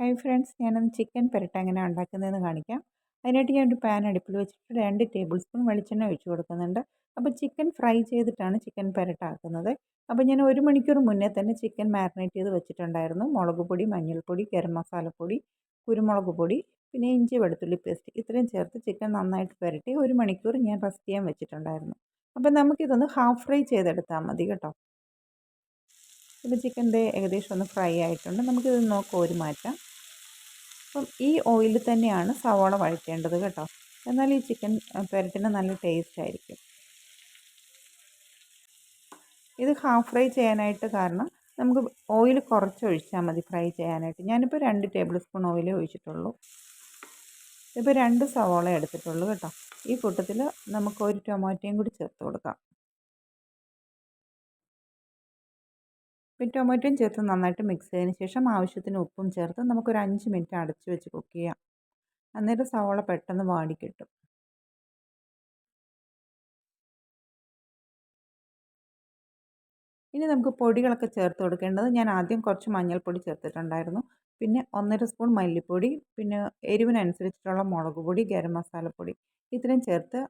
Hi friends ഞാനൊന്ന് chicken പെരട്ട എങ്ങനെ ഉണ്ടാക്കുന്നതെന്ന് കാണിക്കാം. അതിനായിട്ട് ഞാൻ ഒരു പാൻ അടുപ്പിൽ വെച്ചിട്ട് രണ്ട് ടേബിൾ സ്പൂൺ വെളിച്ചെണ്ണ ഒഴിച്ചു കൊടുക്കുന്നുണ്ട്. അപ്പോൾ ചിക്കൻ ഫ്രൈ ചെയ്തിട്ടാണ് ചിക്കൻ പെരട്ട ആക്കുന്നത്. അപ്പോൾ ഞാൻ ഒരു മണിക്കൂർ മുന്നേ തന്നെ ചിക്കൻ മാരിനേറ്റ് ചെയ്ത് വെച്ചിട്ടുണ്ടായിരുന്നു. മുളക് പൊടി മഞ്ഞൾപ്പൊടി ഗരം മസാലപ്പൊടി കുരുമുളക് പൊടി പിന്നെ ഇഞ്ചി വെളുത്തുള്ളി പേസ്റ്റ് ഇത്രയും ചേർത്ത് ചിക്കൻ നന്നായിട്ട് പുരട്ടി ഒരു മണിക്കൂർ ഞാൻ റെസ്റ്റ് ചെയ്യാൻ വെച്ചിട്ടുണ്ടായിരുന്നു. അപ്പോൾ നമുക്കിതൊന്ന് ഹാഫ് ഫ്രൈ ചെയ്തെടുത്താൽ മതി കേട്ടോ. ഇപ്പോൾ ചിക്കന്റെ ഏകദേശം ഒന്ന് ഫ്രൈ ആയിട്ടുണ്ട്. നമുക്കിത് നോക്കാം ഒരു മാറ്റാം. അപ്പം ഈ ഓയിലിൽ തന്നെയാണ് സവാള വഴറ്റേണ്ടത് കേട്ടോ. എന്നാൽ ഈ ചിക്കൻ പെരട്ടിന് നല്ല ടേസ്റ്റ് ആയിരിക്കും. ഇത് ഹാഫ് ഫ്രൈ ചെയ്യാനായിട്ട് കാരണം നമുക്ക് ഓയിൽ കുറച്ച് ഒഴിച്ചാൽ മതി ഫ്രൈ ചെയ്യാനായിട്ട്. ഞാനിപ്പോൾ രണ്ട് ടേബിൾ സ്പൂൺ ഓയിൽ ഒഴിച്ചിട്ടുള്ളൂ. ഇപ്പോൾ രണ്ട് സവാള എടുത്തിട്ടുള്ളൂ കേട്ടോ. ഈ കൂട്ടത്തിൽ നമുക്ക് ഒരു ടൊമാറ്റോയും കൂടി ചേർത്ത് കൊടുക്കാം. പിന്നെ ടൊമാറ്റോയും ചേർത്ത് നന്നായിട്ട് മിക്സ് ചെയ്തതിന് ശേഷം ആവശ്യത്തിന് ഉപ്പും ചേർത്ത് നമുക്കൊരു അഞ്ച് മിനിറ്റ് അടച്ച് വെച്ച് കുക്ക് ചെയ്യാം. അന്നേരം സവോള പെട്ടെന്ന് വാടി കിട്ടും. ഇനി നമുക്ക് പൊടികളൊക്കെ ചേർത്ത് കൊടുക്കേണ്ടത് ഞാൻ ആദ്യം കുറച്ച് മഞ്ഞൾപ്പൊടി ചേർത്തിട്ടുണ്ടായിരുന്നു. പിന്നെ ഒന്നര സ്പൂൺ മല്ലിപ്പൊടി പിന്നെ എരിവിനനുസരിച്ചിട്ടുള്ള മുളക് പൊടി ഗരം മസാലപ്പൊടി ഇത്രയും ചേർത്ത്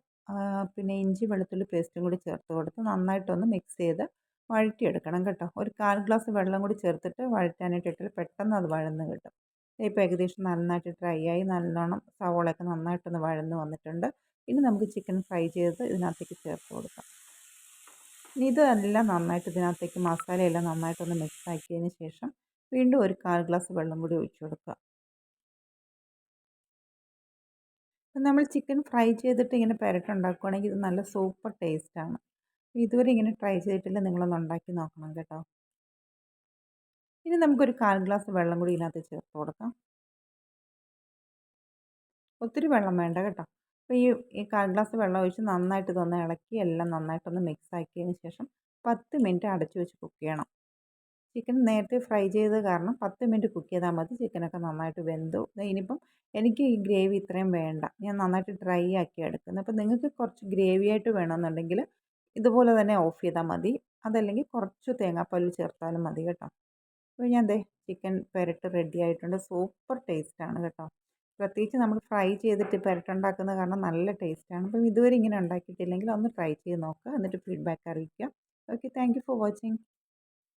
പിന്നെ ഇഞ്ചി വെളുത്തുള്ളി പേസ്റ്റും കൂടി ചേർത്ത് കൊടുത്ത് നന്നായിട്ടൊന്ന് മിക്സ് ചെയ്ത് വഴറ്റിയെടുക്കണം കേട്ടോ. ഒരു കാൽ ഗ്ലാസ് വെള്ളം കൂടി ചേർത്തിട്ട് വഴറ്റാനായിട്ട് ഇട്ടാൽ പെട്ടെന്ന് അത് വഴന്ന് കിട്ടും. ഇപ്പോൾ ഏകദേശം നന്നായിട്ട് ഡ്രൈ ആയി നല്ലോണം സവോളയൊക്കെ നന്നായിട്ടൊന്ന് വഴന്ന് വന്നിട്ടുണ്ട്. ഇനി നമുക്ക് ചിക്കൻ ഫ്രൈ ചെയ്ത് ഇതിനകത്തേക്ക് ചേർത്ത് കൊടുക്കാം. ഇനി ഇതെല്ലാം നന്നായിട്ട് ഇതിനകത്തേക്ക് മസാലയെല്ലാം നന്നായിട്ടൊന്ന് മിക്സ് ആക്കിയതിന് ശേഷം വീണ്ടും ഒരു കാൽ ഗ്ലാസ് വെള്ളം കൂടി ഒഴിച്ചു കൊടുക്കുക. നമ്മൾ ചിക്കൻ ഫ്രൈ ചെയ്തിട്ട് ഇങ്ങനെ പെരട്ടുണ്ടാക്കുകയാണെങ്കിൽ ഇത് നല്ല സൂപ്പർ ടേസ്റ്റാണ് ഇതുവരെ ഇങ്ങനെ ട്രൈ ചെയ്തിട്ടില്ല. നിങ്ങളൊന്ന് ഉണ്ടാക്കി നോക്കണം കേട്ടോ. ഇനി നമുക്കൊരു കാൽ ഗ്ലാസ് വെള്ളം കൂടി ഇതിനകത്ത് ചേർത്ത് കൊടുക്കാം. ഒത്തിരി വെള്ളം വേണ്ട കേട്ടോ. അപ്പോൾ ഈ ഈ കാൽ ഗ്ലാസ് വെള്ളം ഒഴിച്ച് നന്നായിട്ട് ഇതൊന്ന് ഇളക്കി എല്ലാം നന്നായിട്ടൊന്ന് മിക്സ് ആക്കിയതിന് ശേഷം പത്ത് മിനിറ്റ് അടച്ചു വെച്ച് കുക്ക് ചെയ്യണം. ചിക്കൻ നേരത്തെ ഫ്രൈ ചെയ്ത് കാരണം പത്ത് മിനിറ്റ് കുക്ക് ചെയ്താൽ മതി. ചിക്കനൊക്കെ നന്നായിട്ട് വെന്തു. ഇനിയിപ്പം എനിക്ക് ഈ ഗ്രേവി ഇത്രയും വേണ്ട. ഞാൻ നന്നായിട്ട് ഡ്രൈ ആക്കി എടുക്കുന്നത് അപ്പോൾ നിങ്ങൾക്ക് കുറച്ച് ഗ്രേവി ആയിട്ട് വേണമെന്നുണ്ടെങ്കിൽ ഇതുപോലെ തന്നെ ഓഫ് ചെയ്താൽ മതി. അതല്ലെങ്കിൽ കുറച്ച് തേങ്ങാപ്പാൽ ചേർത്താലും മതി കേട്ടോ. അപ്പോൾ ഞാൻ ദേ ചിക്കൻ പെരട്ട് റെഡി ആയിട്ടുണ്ട്. സൂപ്പർ ടേസ്റ്റ് ആണ് കേട്ടോ. പ്രത്യേകിച്ച് നമ്മൾ ഫ്രൈ ചെയ്തിട്ട് പെരട്ടുണ്ടാക്കുന്നത് കാരണം നല്ല ടേസ്റ്റാണ് അപ്പം ഇതുവരെ ഇങ്ങനെ ഉണ്ടാക്കിയിട്ടില്ലെങ്കിൽ ഒന്ന് ട്രൈ ചെയ്ത് നോക്കുക. എന്നിട്ട് ഫീഡ്ബാക്ക് അറിയിക്കുക. Okay thank for watching